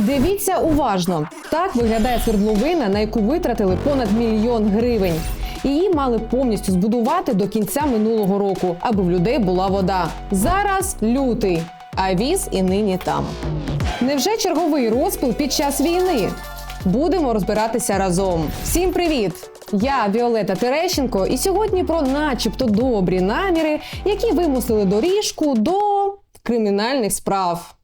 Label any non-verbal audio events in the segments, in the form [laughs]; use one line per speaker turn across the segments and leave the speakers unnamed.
Дивіться уважно. Так виглядає свердловина, на яку витратили понад мільйон гривень. Її мали повністю збудувати до кінця минулого року, аби в людей була вода. Зараз лютий, а віз і нині там. Невже черговий розпил під час війни? Будемо розбиратися разом. Всім привіт! Я Віолета Терещенко, і сьогодні про начебто добрі наміри, які вимусили доріжку до кримінальних справ.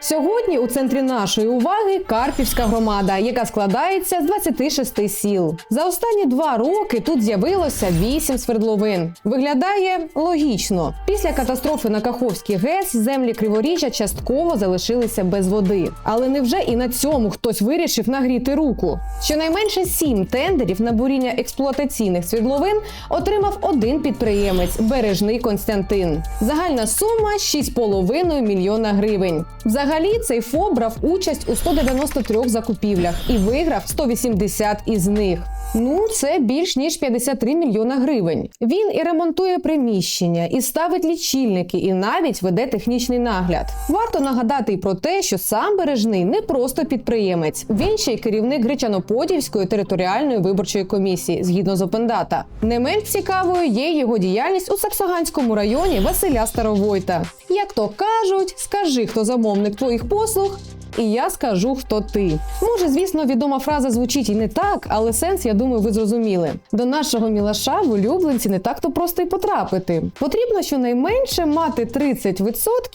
Сьогодні у центрі нашої уваги Карпівська громада, яка складається з 26 сіл. За останні два роки тут з'явилося вісім свердловин. Виглядає логічно. Після катастрофи на Каховській ГЕС землі Криворіжжя частково залишилися без води. Але невже і на цьому хтось вирішив нагріти руку? Щонайменше сім тендерів на буріння експлуатаційних свердловин отримав один підприємець Бережний Константин. Загальна сума 6,5 мільйона гривень. Взагалі цей ФОП брав участь у 193 закупівлях і виграв 180 із них. Ну, це більш ніж 53 мільйона гривень. Він і ремонтує приміщення, і ставить лічильники, і навіть веде технічний нагляд. Варто нагадати й про те, що сам бережний не просто підприємець, він ще й керівник Гречаноподівської територіальної виборчої комісії, згідно з Опендата. Не менш цікавою є його діяльність у Саксаганському районі Василя Старовойта. Як то кажуть, скажи, хто замовник твоїх послуг, і я скажу, хто ти. Може, звісно, відома фраза звучить і не так, але сенс, я думаю, ви зрозуміли. До нашого мілаша в улюбленці не так то просто й потрапити. Потрібно щонайменше мати 30%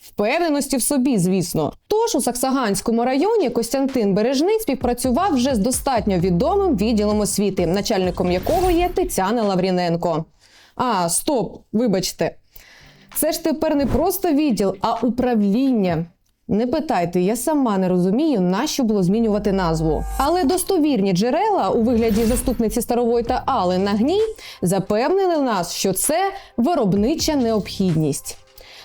впевненості в собі, звісно. Тож у Саксаганському районі Костянтин Бережний співпрацював вже з достатньо відомим відділом освіти, начальником якого є Тетяна Лавріненко. А, стоп, вибачте. Це ж тепер не просто відділ, а управління. Не питайте, я сама не розумію, на що було змінювати назву. Але достовірні джерела у вигляді заступниці старової та Али Нагній запевнили нас, що це виробнича необхідність.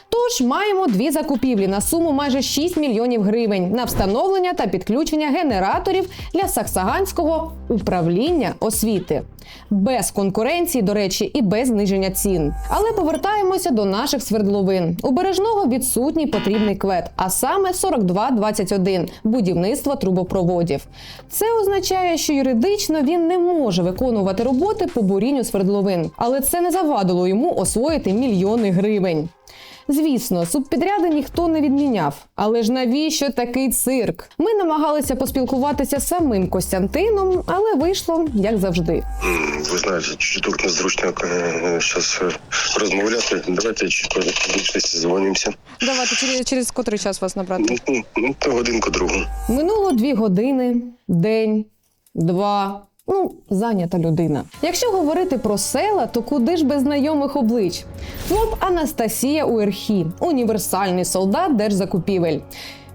Тож маємо дві закупівлі на суму майже 6 мільйонів гривень на встановлення та підключення генераторів для Саксаганського управління освіти. Без конкуренції, до речі, і без зниження цін. Але повертаємося до наших свердловин. У бережного відсутній потрібний квет, а саме 4221 – будівництво трубопроводів. Це означає, що юридично він не може виконувати роботи по бурінню свердловин, але це не завадило йому освоїти мільйони гривень. Звісно, субпідряди ніхто не відміняв. Але ж навіщо такий цирк? Ми намагалися поспілкуватися з самим Костянтином, але вийшло як завжди.
Ви знаєте, чуток незручно зараз розмовляти. Давайте чітко публічності дзвонимося.
Давайте через, через котрий час вас набрати.
Ну, ну, то годинку другу.
Минуло дві години, день, два. Ну, зайнята людина. Якщо говорити про села, то куди ж без знайомих облич? ФОП Анастасія Уерхі, універсальний солдат держзакупівель.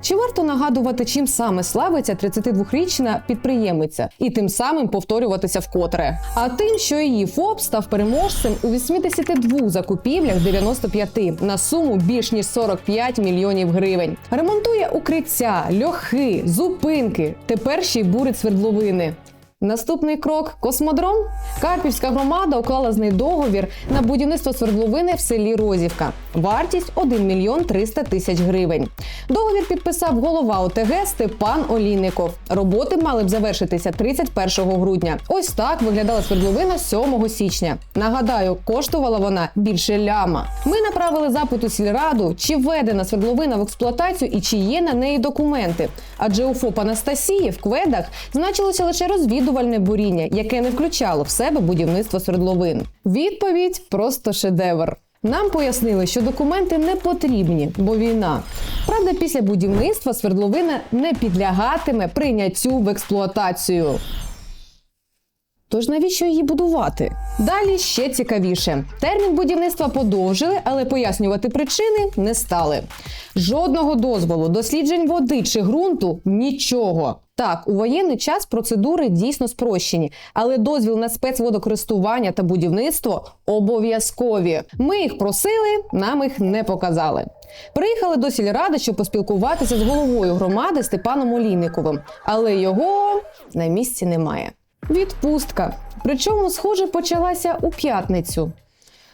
Чи варто нагадувати, чим саме славиться 32-річна підприємиця, і тим самим повторюватися вкотре? А тим, що її ФОП став переможцем у 82 закупівлях 95 на суму більш ніж 45 мільйонів гривень. Ремонтує укриття, льохи, зупинки. Тепер ще й бурить свердловини. Наступний крок космодром. Карпівська громада уклала з неї договір на будівництво свердловини в селі Розівка. Вартість 1 мільйон 300 тисяч гривень. Договір підписав голова ОТГ Степан Олійников. Роботи мали б завершитися 31 грудня. Ось так виглядала свердловина 7 січня. Нагадаю, коштувала вона більше ляма. Ми направили запит у сільраду, чи введена свердловина в експлуатацію і чи є на неї документи. Адже у ФОП Анастасії в кведах значилося лише розвідувальне буріння, яке не включало в себе будівництво свердловин. Відповідь просто шедевр. Нам пояснили, що документи не потрібні, бо війна. Правда, після будівництва свердловина не підлягатиме прийняттю в експлуатацію. Тож навіщо її будувати? Далі ще цікавіше. Термін будівництва подовжили, але пояснювати причини не стали. Жодного дозволу, досліджень води чи ґрунту нічого. Так, у воєнний час процедури дійсно спрощені, але дозвіл на спецводокористування та будівництво обов'язкові. Ми їх просили, нам їх не показали. Приїхали до сільради, щоб поспілкуватися з головою громади Степаном Олійниковим, але його на місці немає. Відпустка. Причому, схоже, почалася у п'ятницю.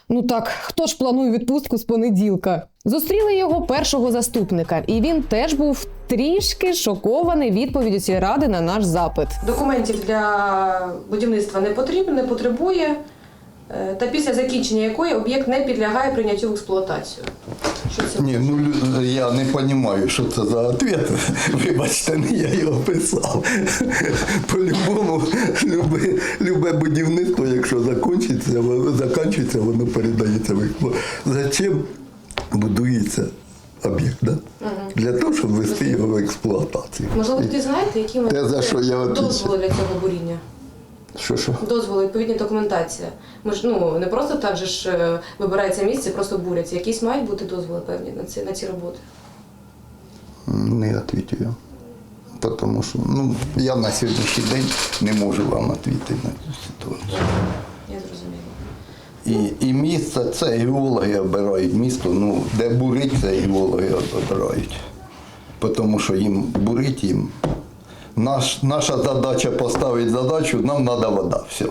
Ну так, хто ж планує відпустку з понеділка? Зустріли його першого заступника, і він теж був трішки шокований відповіддю сільради на наш запит.
Документів для будівництва не потрібно, не потребує, та після закінчення якої об'єкт не підлягає прийняттю в експлуатацію. Що це?
Ні, ну лю- я не розумію, що це за відповідь. [laughs] Вибачте, не я його писав. [laughs] По-любому, любе, любе будівництво, якщо закінчиться, воно закінчується, воно передається в експлуатацію. Зачем будується об'єкт? Да? Для того, щоб ввести його в експлуатацію.
Можливо, тоді знаєте, які дозволи для цього буріння?
Що що?
Дозволи, відповідна документація. Ми ж ну не просто так же ж е, вибирається місце, просто буряться. Якісь мають бути дозволи певні на ці на ці роботи.
Не відповідаю. Тому що ну, я на сьогоднішній день не можу вам відповісти на цю ситуацію.
Я зрозуміла.
І, і місце це геологи обирають місто, ну, де бурить, це геологи обирають. Тому що їм бурить їм. Наш, наша задача поставити задачу, нам треба вода. Все.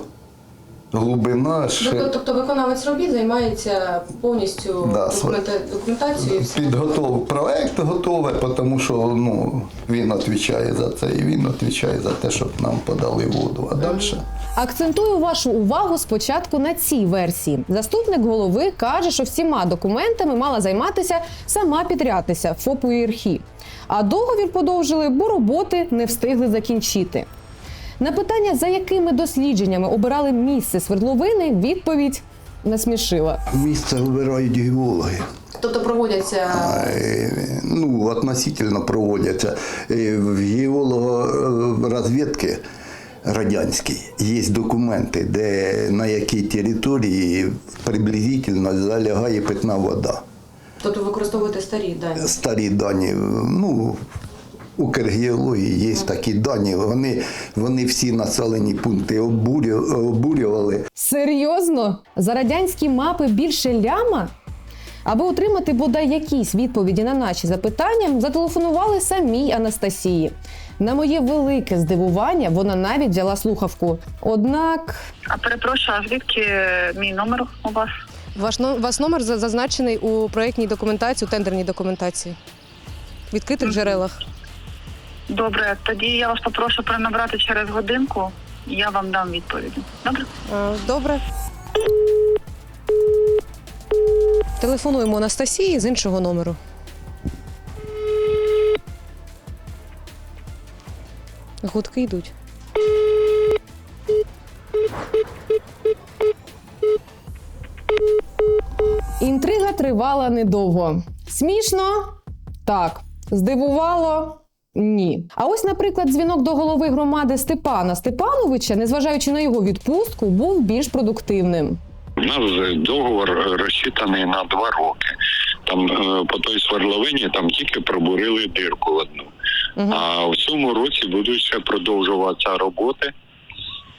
Глибина,
Тобто,
ще
тобто виконавець робіт займається повністю
Да,
документа- документацією. і всім.
підготов проект готовий, тому що ну, він відповідає за це і він відповідає за те, щоб нам подали воду. А далі.
Акцентую вашу увагу спочатку на цій версії. Заступник голови каже, що всіма документами мала займатися сама підрядниця ФОПу ІРХІ. А договір подовжили, бо роботи не встигли закінчити. На питання, за якими дослідженнями обирали місце свердловини, відповідь насмішила.
Місце вибирають геологи.
Тобто проводяться
Е, ну, относительно проводяться. Е, В геологорозвідки радянській є документи, де на якій території приблизительно залягає питна вода.
Тобто використовуєте старі дані.
Старі дані, ну, Укргеології є такі дані, вони, вони всі населені пункти обурю- обурювали.
Серйозно? За радянські мапи більше ляма? Аби отримати бодай якісь відповіді на наші запитання, зателефонували самій Анастасії. На моє велике здивування вона навіть взяла слухавку. Однак
А перепрошую, а звідки мій номер у вас?
Ваш вас номер зазначений у проєктній документації, у тендерній документації. В відкритих джерелах.
Добре, тоді я вас попрошу перенабрати через годинку, і я вам дам відповіді. Добре?
Добре. Телефонуємо Анастасії з іншого номеру. Гудки йдуть.
Інтрига тривала недовго. Смішно? Так. Здивувало? Ні. А ось, наприклад, дзвінок до голови громади Степана Степановича, незважаючи на його відпустку, був більш продуктивним.
У нас договор розчитаний на два роки. Там е, по той свердловині там тільки пробурили дирку одну. А в цьому році будуть ще продовжуватися роботи.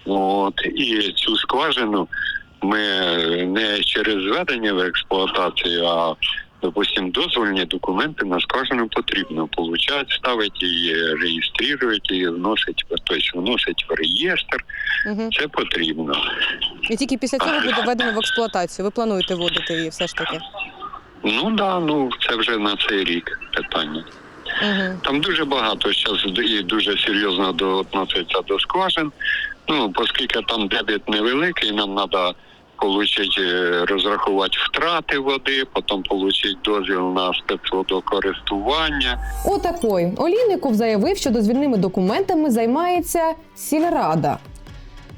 От і цю скважину ми не через зведення в експлуатацію, а допустим, дозвольні документи на скважину потрібно получати, ставити її, реєструють її, вносить, тобто вносить в реєстр.
Угу.
Це потрібно.
І тільки після цього буде введено в експлуатацію. Ви плануєте вводити її все ж таки.
Ну да, ну це вже на цей рік питання.
Угу.
Там дуже багато зараз і дуже серйозно до относиться до скважин. Ну, оскільки там дебіт невеликий, нам треба отримати, розрахувати втрати води, потім отримати дозвіл на спецводокористування.
Отакой Олійников заявив, що дозвільними документами займається сільрада.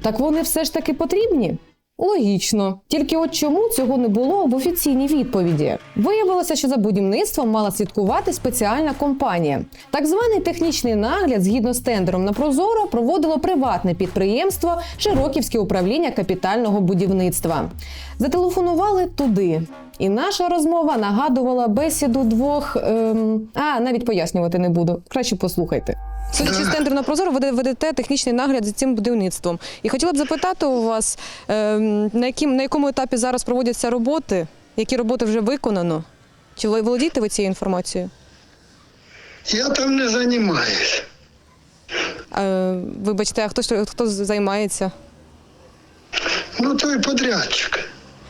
Так вони все ж таки потрібні? Логічно. Тільки от чому цього не було в офіційній відповіді? Виявилося, що за будівництвом мала слідкувати спеціальна компанія. Так званий технічний нагляд, згідно з тендером на Прозоро, проводило приватне підприємство Широківське управління капітального будівництва. Зателефонували туди. І наша розмова нагадувала бесіду двох. Ем... А, навіть пояснювати не буду. Краще послухайте.
Судячи з тендеру на прозоро, ви ведете технічний нагляд за цим будівництвом. І хотіла б запитати у вас, ем, на, яким, на якому етапі зараз проводяться роботи, які роботи вже виконано? Чи володієте ви цією інформацією?
Я там не займаюся.
Вибачте, а хто, хто займається?
Ну, той подрядчик.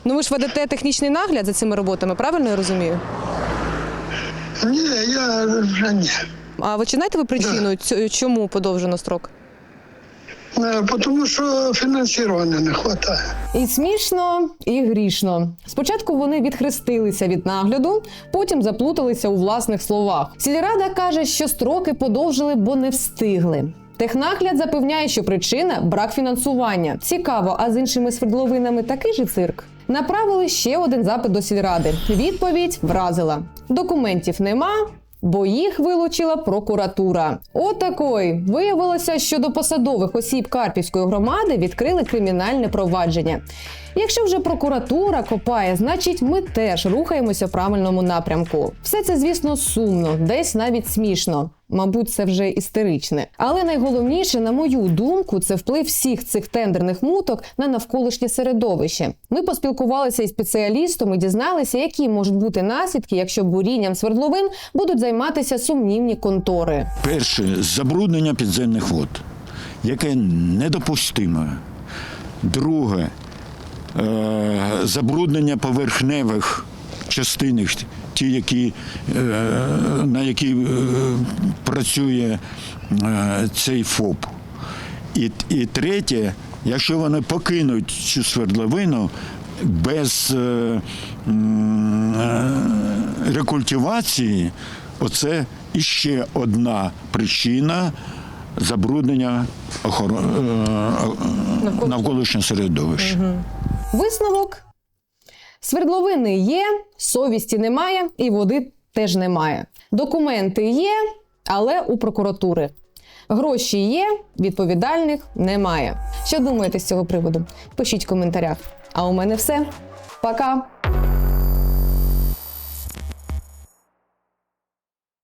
Ну ви ж ведете технічний нагляд за цими роботами, правильно я розумію?
Ні, я вже ні.
А ви чи знаєте ви причину, чому подовжено строк?
Е, Тому що фінансування не вистачає.
І смішно, і грішно. Спочатку вони відхрестилися від нагляду, потім заплуталися у власних словах. Сільрада каже, що строки подовжили, бо не встигли. Технагляд запевняє, що причина брак фінансування. Цікаво, а з іншими свердловинами такий же цирк. Направили ще один запит до сільради. Відповідь вразила: документів нема. Бо їх вилучила прокуратура. Отакой виявилося, що до посадових осіб Карпівської громади відкрили кримінальне провадження. Якщо вже прокуратура копає, значить ми теж рухаємося в правильному напрямку. Все це, звісно, сумно, десь навіть смішно. Мабуть, це вже істеричне. Але найголовніше, на мою думку, це вплив всіх цих тендерних муток на навколишнє середовище. Ми поспілкувалися із спеціалістом і дізналися, які можуть бути наслідки, якщо бурінням свердловин будуть займатися сумнівні контори.
Перше забруднення підземних вод, яке недопустиме. Друге забруднення поверхневих частин, ті, які, е, на які е, працює е, цей ФОП. І, і третє, якщо вони покинуть цю свердловину без е, е, рекультивації, оце іще одна причина забруднення охоро... е, навколишнього середовища.
Висновок: свердловини є, совісті немає, і води теж немає. Документи є, але у прокуратури. Гроші є, відповідальних немає. Що думаєте з цього приводу? Пишіть в коментарях. А у мене все. Пока!